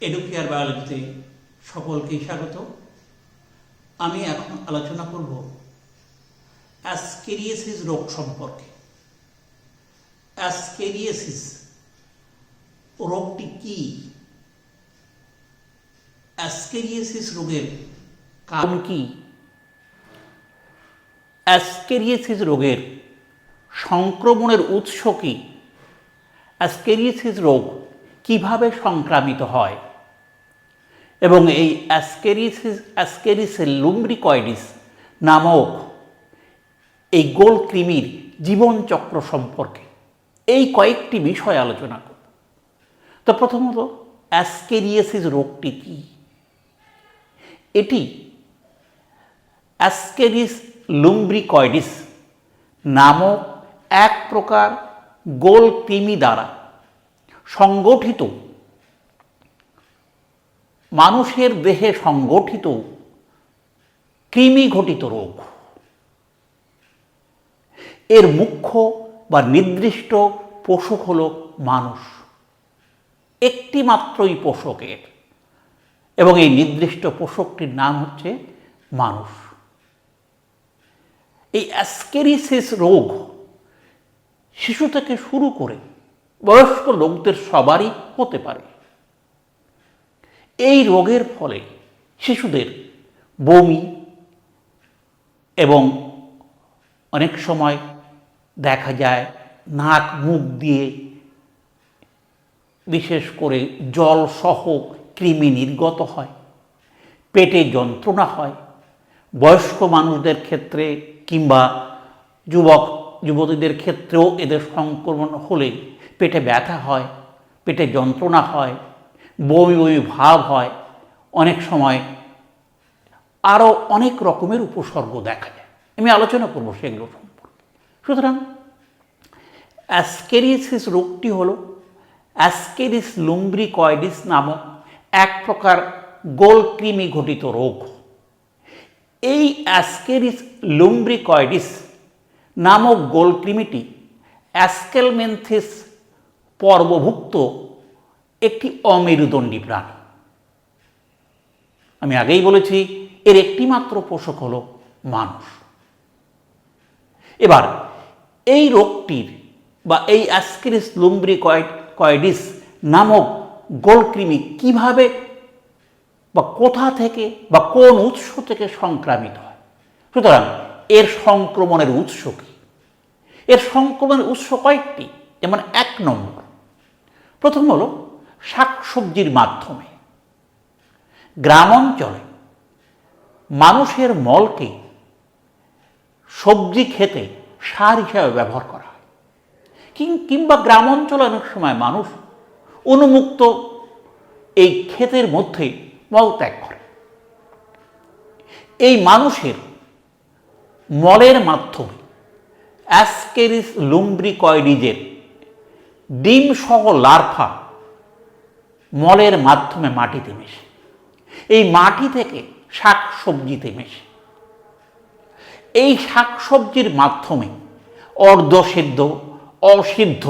Educare বায়োলজিতে সকলকেই স্বাগত। আমি এখন আলোচনা করব অ্যাসকেরিয়েসিস রোগ সম্পর্কে। অ্যাসকেরিয়েসিস রোগটি কি? অ্যাসকেরিয়েসিস রোগের কারণ কি? অ্যাসকেরিয়েসিস রোগের সংক্রমণের উৎস কি? অ্যাসকেরিয়েসিস রোগ কীভাবে সংক্রামিত হয়? এবং এই অ্যাসকেরিসিস অ্যাসকেরিসের লুম্ব্রিকয়েডিস নামক এই গোল কৃমির জীবনচক্র সম্পর্কে এই কয়েকটি বিষয় আলোচনা করব। তো প্রথমত অ্যাসকেরিয়েসিস রোগটি কি? এটি অ্যাসকেরিস লুম্ব্রিকয়েডিস নামক এক প্রকার গোল কৃমি দ্বারা সংগঠিত মানুষের দেহে সংগঠিত কৃমি ঘটিত রোগ। এর মুখ্য বা নির্দিষ্ট পোষক হল মানুষ। একটি মাত্রই পোষকের। এবং এই নির্দিষ্ট পোষকটির নাম হচ্ছে মানুষ। এই অ্যাসকেরিসিস রোগ শিশু থেকে শুরু করে বয়স্ক লোকদের সবারই হতে পারে। এই রোগের ফলে শিশুদের বমি এবং অনেক সময় দেখা যায় নাক, মুখ দিয়ে বিশেষ করে জল সহ কৃমি নির্গত হয়, পেটে যন্ত্রণা হয়। বয়স্ক মানুষদের ক্ষেত্রে কিংবা যুবক, যুবতীদের ক্ষেত্রেও এদের সংক্রমণ হলে পেটে ব্যথা হয়, পেটে যন্ত্রণা হয় বমি বমি ভাব হয়, অনেক সময় আরও অনেক রকমের উপসর্গ দেখা যায়। আমি আলোচনা করব সেগুলো সম্পর্কে। সুতরাং অ্যাসকেরিসিস রোগটি হল অ্যাসকেরিস লুম্ব্রিকয়েডিস নামক এক প্রকার গোলকৃমি ঘটিত রোগ। এই অ্যাসকেরিস লুম্ব্রিকয়েডিস নামক গোলকৃমিটি অ্যাসকেলমেন্থিস পর্বভুক্ত একটি অমেরুদণ্ডী প্রাণী। আমি আগেই বলেছি, এর একটি মাত্র পোষক হল মানুষ। এবার, এই রোগটির বা এই অ্যাসকেরিস লুম্ব্রি কয়েডিস নামক গোলকৃমি কীভাবে বা কোথা থেকে বা কোন উৎস থেকে সংক্রামিত হয়? সুতরাং, এর সংক্রমণের উৎস কী? এর সংক্রমণের উৎস কয়েকটি, যেমন এক নম্বর। প্রথম হলো শাকসবজির মাধ্যমে। গ্রাম অঞ্চলে মানুষের মলকে সবজি খেতে সার হিসাবে ব্যবহার করা হয়। কিংবা গ্রাম অঞ্চলে অনেক সময় মানুষ উন্মুক্ত এই ক্ষেতের মধ্যে মলত্যাগ করে। এই মানুষের মলের মাধ্যমে অ্যাসকেরিস লুম্ব্রিকয়েডিজের ডিম সহ লার্ফা মলের মাধ্যমে মাটিতে মেশে। এই মাটি থেকে শাক সবজিতে মেশে। এই শাক সবজির মাধ্যমে অর্ধসিদ্ধ অসিদ্ধ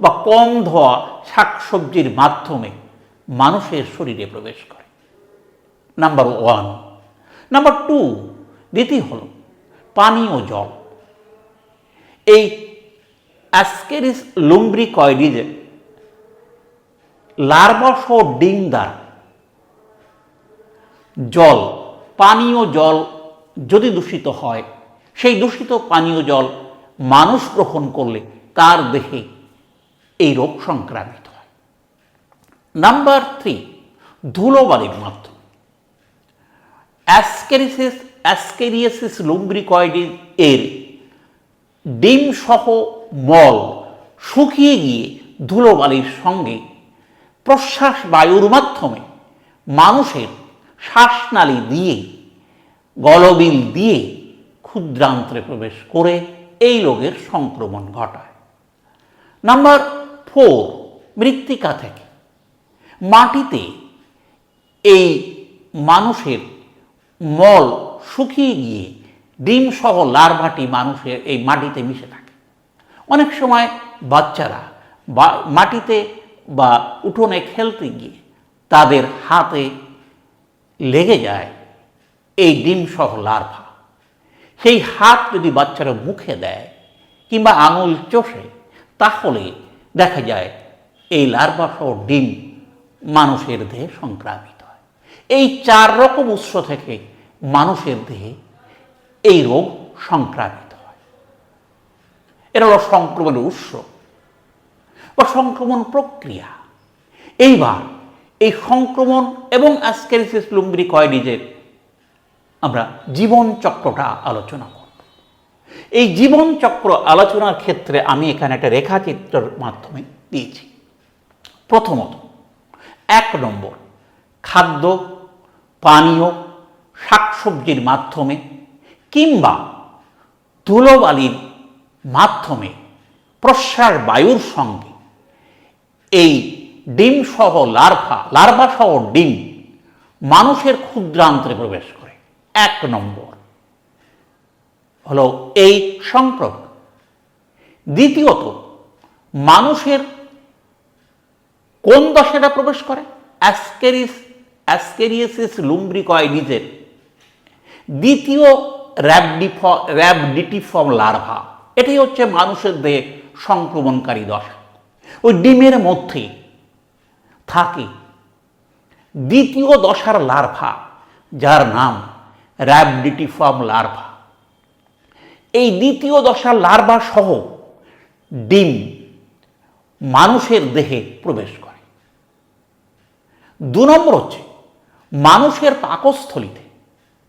বা কম ধোয়া শাক সবজির মাধ্যমে মানুষের শরীরে প্রবেশ করে। Number one. নাম্বার টু, দ্বিতীয় হল পানীয় জল। এই অ্যাসকেরিস লুম্ব্রিকয়েডিজে লার্ভাসহ ডিম দ্বারা জল, পানীয় জল যদি দূষিত হয়, সেই দূষিত পানীয় জল মানুষ গ্রহণ করলে তার দেহে এই রোগ সংক্রামিত হয়। নাম্বার থ্রি ধুলোবালির মাধ্যমে। অ্যাসকেরিসিস, অ্যাসকেরিয়াসিস লুম্ব্রিকয়েডিস এর ডিম সহ মল শুকিয়ে গিয়ে ধুলোবালির সঙ্গে প্রশ্বাস বায়ুর মাধ্যমে মানুষের শ্বাসনালী দিয়ে, গলবিল দিয়ে ক্ষুদ্রান্ত্রে প্রবেশ করে এই রোগের সংক্রমণ ঘটায়। নাম্বার ফোর, মৃত্তিকা থেকে। মাটিতে এই মানুষের মল শুকিয়ে গিয়ে ডিম সহ লার্ভাটি মানুষের এই মাটিতে মিশে থাকে। অনেক সময় বাচ্চারা মাটিতে বা উঠোনে খেলতে গিয়ে তাদের হাতে লেগে যায় এই ডিম সহ লার্ভা। সেই হাত যদি বাচ্চারা মুখে দেয় কিংবা আঙুল চষে, তাহলে দেখা যায় এই লার্ভা সহ ডিম মানুষের দেহে সংক্রামিত হয়। এই চার রকম উৎস থেকে মানুষের দেহে এই রোগ সংক্রামিত হয়। এটা হলো সংক্রমণের উৎস। বা সংক্রমণ প্রক্রিয়া। এইবার এই সংক্রমণ এবং অ্যাসকেরিসিস লুম্বরি কয়েডিজের আমরা জীবন চক্রটা আলোচনা করব। এই জীবন চক্র আলোচনার ক্ষেত্রে আমি এখানে একটা রেখাচিত্রের মাধ্যমে দিয়েছি। প্রথমত, এক নম্বর, খাদ্য, পানীয়, শাকসবজির মাধ্যমে কিংবা ধুলোবালির মাধ্যমে প্রশ্বাস বায়ুর সঙ্গে এই ডিম সহ লার্ভা লার্ভা সহ ডিম মানুষের ক্ষুদ্রান্ত্রে প্রবেশ করে। এক নম্বর হলো এই সংক্রমণ। দ্বিতীয়ত, মানুষের কোন দশাটা প্রবেশ করে? অ্যাসকেরিস, অ্যাসকেরিয়াসিস লুম্ব্রিকয়েডিজের দ্বিতীয়, র্যাবডিফ র্যাবডিটিফর্ম লার্ভা। এটাই হচ্ছে মানুষের দেহে সংক্রমণকারী দশা। ওই ডিমের মধ্যে থাকে দ্বিতীয় দশার লার্ভা, যার নাম র্যাবডিটিফর্ম লার্ভা। এই দ্বিতীয় দশার লার্ভা সহ ডিম মানুষের দেহে প্রবেশ করে। দু নম্বর হচ্ছে মানুষের পাকস্থলিতে,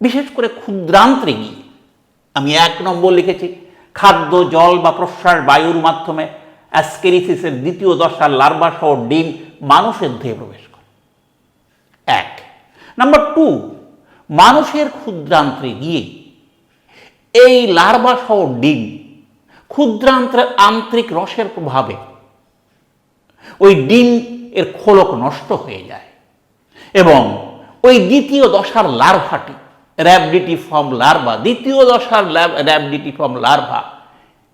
বিশেষ করে ক্ষুদ্রান্ত্রে গিয়ে, আমি এক নম্বর লিখেছি, খাদ্য, জল বা প্রশ্বাস, বায়ুর মাধ্যমে অ্যাসকেরিসিসের দ্বিতীয় দশার লার্ভা সহ ডিম মানুষের দেহে প্রবেশ করে। এক। নাম্বার টু, মানুষের ক্ষুদ্রান্ত্রে গিয়ে এই লার্ভা সহ ডিম ক্ষুদ্রান্ত্রের আন্তরিক রসের প্রভাবে ওই ডিম এর খোলক নষ্ট হয়ে যায় এবং ওই দ্বিতীয় দশার লার্ভাটি র্যাবডিটি ফর্ম লার্ভা, দ্বিতীয় দশার ল্যাব র্যাবডিটি ফর্ম লার্ভা,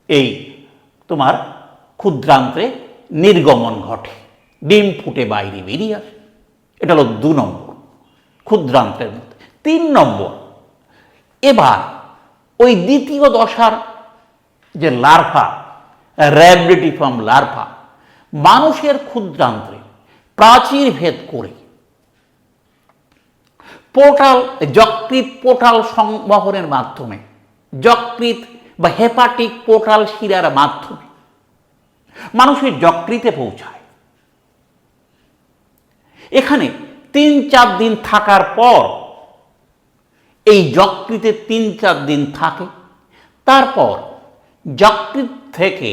এই তোমার ক্ষুদ্রান্ত্রে নির্গমন ঘটে। ডিম ফুটে বাইরে বেরিয়ে আসে। এটা হলো দু নম্বর ক্ষুদ্রান্ত্রের মধ্যে। তিন নম্বর, এবার ওই দ্বিতীয় দশার যে লার্ফা লার্ভা র্যাবডিটিফর্ম লার্ভা, মানুষের ক্ষুদ্রান্ত্রে প্রাচীর ভেদ করে পোর্টাল যকৃত পোর্টাল সংবহনের মাধ্যমে যকৃত বা হেপাটিক পোর্টাল শিরার মাধ্যমে মানুষের যকৃতে পৌঁছায়। এখানে তিন চার দিন থাকার পর এই যকৃতে তিন চার দিন থাকে। তারপর যকৃত থেকে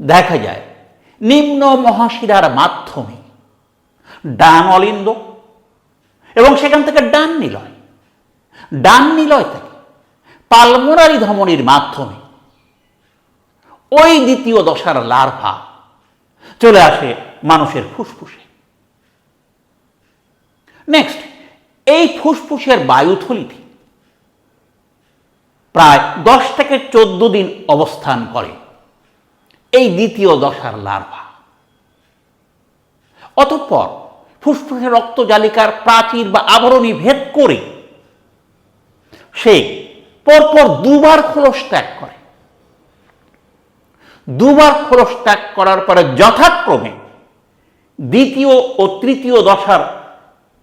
দেখা যায়, নিম্ন মহাশিরার মাধ্যমে ডান অলিন্দ এবং সেখান থেকে ডান নিলয়। ডান নিলয় থেকে পালমোনারি ধমনির মাধ্যমে ওই দ্বিতীয় দশার লার্ভা চলে আসে মানুষের ফুসফুসে। নেক্সট এই ফুসফুসের বায়ুথলিতে প্রায় দশ থেকে চোদ্দ দিন অবস্থান করে এই দ্বিতীয় দশার লার্ভা। অতঃপর ফুসফুসের রক্তজালিকার প্রাচীর বা আবরণী ভেদ করে সে পরপর দুবার খোলস ত্যাগ করে। দুবার খোলস ত্যাগ করার পরে যথাক্রমে দ্বিতীয় ও তৃতীয় দশার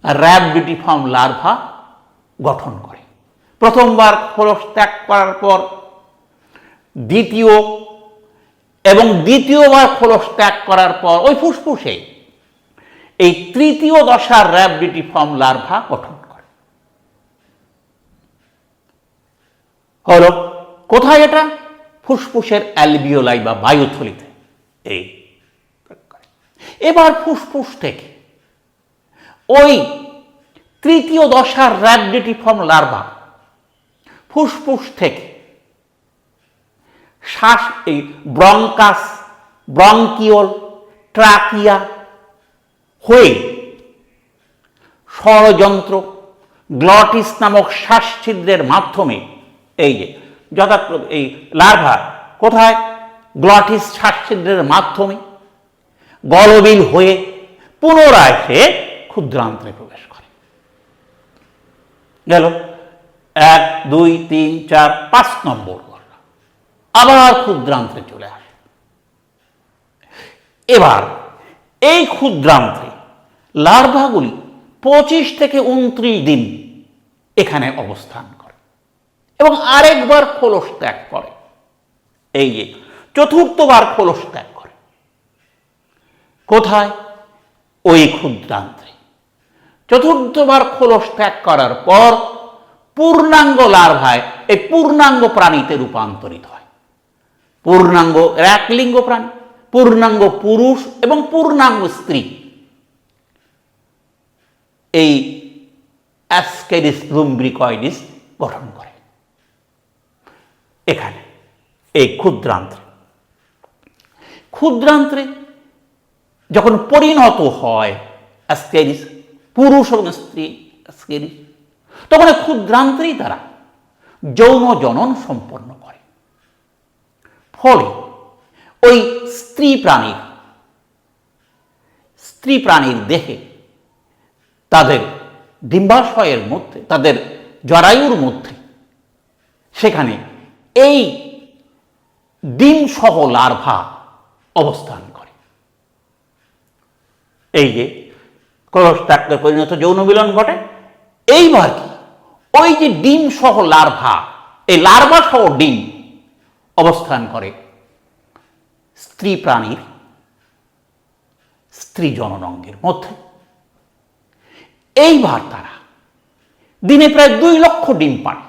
র্যাব র্যাবডিটিফর্ম লার্ভা গঠন করে। প্রথমবার খোলস ত্যাগ করার পর দ্বিতীয় এবং দ্বিতীয়বার খোলস ত্যাগ করার পর ওই ফুসফুসে এই তৃতীয় দশার র্যাব র্যাবডিটিফর্ম লার্ভা গঠন করে। হল, কোথায় এটা? ফুসফুসের অ্যালবিওলাই বা বায়ুথলিতে। এই। এবার ফুসফুস থেকে ওই তৃতীয় দশার র্যাবডিটিফর্ম লার্ভা ফুসফুস থেকে শ্বাস, এই ব্রঙ্কাস, ব্রঙ্কিওল, ট্রাকিয়া হয়ে ষড়যন্ত্র, গ্লটিস নামক শ্বাসছিদ্রের মাধ্যমে, এই যে যথাক্রমে, এই লার্ভা কোথায়? গ্লটিস শ্বাসছিদ্রের মাধ্যমে গলবিল হয়ে পুনরায় সে ক্ষুদ্রান্ত্রে প্রবেশ করে। গেল। এক, দুই, তিন, চার, পাঁচ নম্বর আবার ক্ষুদ্রান্ত্রে চলে আসে। এবার এই ক্ষুদ্রান্ত্রে লার্ভাগুলি পঁচিশ থেকে উনত্রিশ দিন এখানে অবস্থান এবং আরেকবার খোলস ত্যাগ করে। এই যে চতুর্থবার খোলস ত্যাগ করে। কোথায়? ওই ক্ষুদ্রান্ত্রে চতুর্থবার খোলস ত্যাগ করার পর পূর্ণাঙ্গ লার্ভায় এই পূর্ণাঙ্গ প্রাণীতে রূপান্তরিত হয়। পূর্ণাঙ্গ এক লিঙ্গ প্রাণী, পূর্ণাঙ্গ পুরুষ এবং পূর্ণাঙ্গ স্ত্রী। এই অ্যাসকেরিস লুম্ব্রিকয়েডিস গঠন করে। এখানে, এই ক্ষুদ্রান্ত্রে। ক্ষুদ্রান্ত্রে যখন পরিণত হয় অ্যাসকেরিস পুরুষ এবং স্ত্রী অ্যাসকেরিস তখন এই ক্ষুদ্রান্ত্রেই তারা যৌন জনন সম্পন্ন করে। ফলে ওই স্ত্রী প্রাণীর স্ত্রী প্রাণীর দেহে তাদের ডিম্বাশয়ের মধ্যে, তাদের জরায়ুর মধ্যে সেখানে এই ডিম সহ লার্ভা অবস্থান করে। এই যে ক্রোশত্যাগের পরিণত যৌন মিলন ঘটে, এইবার কি? ওই যে ডিম সহ লার্ভা, এই লার্ভা সহ ডিম অবস্থান করে স্ত্রী প্রাণীর, স্ত্রী জননঙ্গের মধ্যে। এইবার তারা দিনে প্রায় দুই লক্ষ ডিম পায়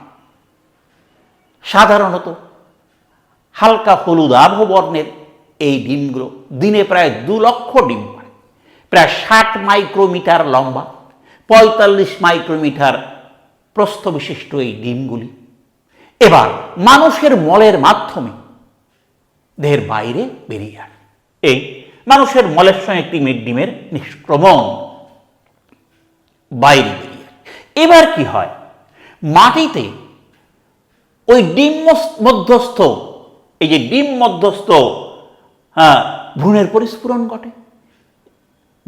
সাধারণত হালকা হলুদ আভ বর্ণের এই ডিমগুলো দিনে প্রায় দু লক্ষ ডিম পায় প্রায় ষাট মাইক্রোমিটার লম্বা, পঁয়তাল্লিশ মাইক্রোমিটার প্রস্থ বিশিষ্ট এই ডিমগুলি। এবার মানুষের মলের মাধ্যমে দেহের বাইরে বেরিয়ে আসে এই মানুষের মলের সঙ্গে একটি ডিমের নিষ্ক্রমণ বাইরে বেরিয়ে এবার কি হয়? মাটিতে ওই ডিম মধ্যস্থ, এই যে ডিম মধ্যস্থ হ্যাঁ ভ্রূণের পরিস্ফুরণ ঘটে।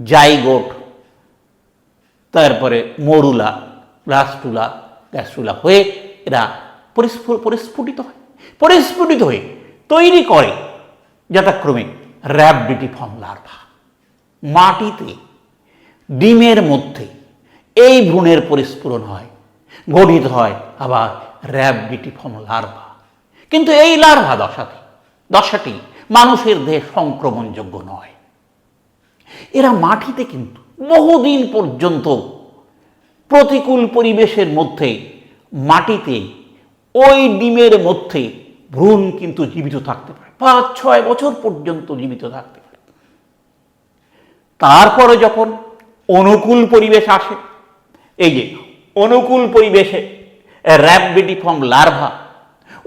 জাইগোট, তারপরে মরুলা রাষ্টুলা গ্যাসুলা হয়ে এরা পরিস্ফু- পরিস্ফুটিত হয়। পরিস্ফুটিত হয়ে তৈরি করে যথাক্রমে র্যাবডিটিফর্ম লার্ভা। মাটিতে, ডিমের মধ্যে এই ভ্রূণের পরিস্ফুরণ হয়, গঠিত হয় আবার র্যাবডিটিফর্ম লার্ভা কিন্তু এই লার্ভা দশাটি দশাটি মানুষের দেহে সংক্রমণযোগ্য নয়। এরা মাটিতে কিন্তু বহুদিন পর্যন্ত প্রতিকূল পরিবেশের মধ্যে, মাটিতে ওই ডিমের মধ্যে ভ্রূণ কিন্তু জীবিত থাকতে পারে। পাঁচ, ছয় বছর পর্যন্ত জীবিত থাকতে পারে। তারপরে যখন অনুকূল পরিবেশ আসে, এই যে অনুকূল পরিবেশে র্যাববিডিফর্ম লার্ভা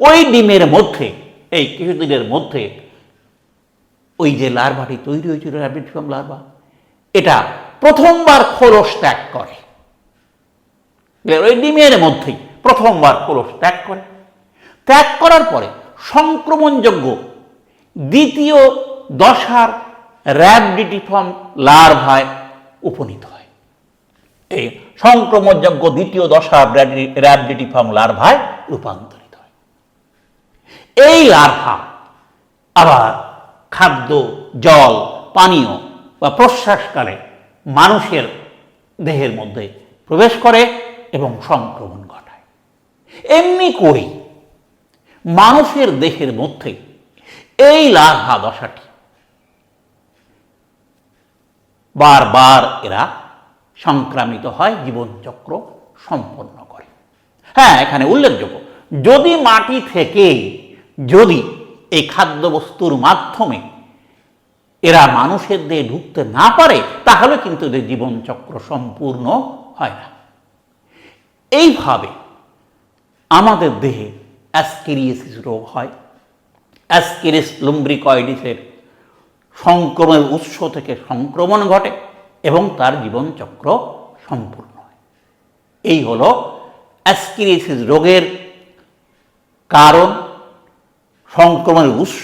ওই ডিমের মধ্যে, এই কিছুদিনের মধ্যে ওই যে লার্ভাটি তৈরি হয়েছিল র্যাবিডিফর্ম লার্ভা এটা প্রথমবার খোলস ত্যাগ করে। ওই ডিমের মধ্যেই প্রথমবার খোলস ত্যাগ করে। ত্যাগ করার পরে সংক্রমণযোগ্য দ্বিতীয় দশার র্যাবডিটিফর্ম লার্ভায় উপনীত হয়। এই সংক্রমণযোগ্য দ্বিতীয় দশা র্যাবডিটিফর্ম লার্ভায় রূপান্তরিত হয়। এই লার্ভা আবার খাদ্য, জল, পানীয় বা প্রশ্বাসকালে মানুষের দেহের মধ্যে প্রবেশ করে এবং সংক্রমণ ঘটায়। এমনি করেই মানুষের দেহের মধ্যে এই লার্ভা দশাটি বারবার এরা সংক্রামিত হয়, জীবনচক্র সম্পন্ন করে। হ্যাঁ এখানে উল্লেখযোগ্য। যদি মাটি থেকে, যদি এই খাদ্যবস্তুর মাধ্যমে এরা মানুষের দেহে ঢুকতে না পারে, তাহলে কিন্তু এদের জীবনচক্র সম্পূর্ণ হয় না। এইভাবে আমাদের দেহে অ্যাসকেরিয়েসিস রোগ হয়। অ্যাসকেরিস লুম্ব্রিকয়েডিসের সংক্রমণের উৎস থেকে সংক্রমণ ঘটে। এবং তার জীবনচক্র সম্পূর্ণ হয় এই হল অ্যাসকিরিসিস রোগের কারণ, সংক্রমণের উৎস,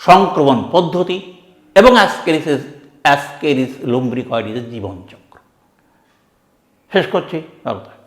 সংক্রমণ পদ্ধতি এবং অ্যাসকেরিসিস অ্যাসকেরিস লুম্ব্রিকয়েডিসের জীবনচক্র শেষ করছি, ভালো।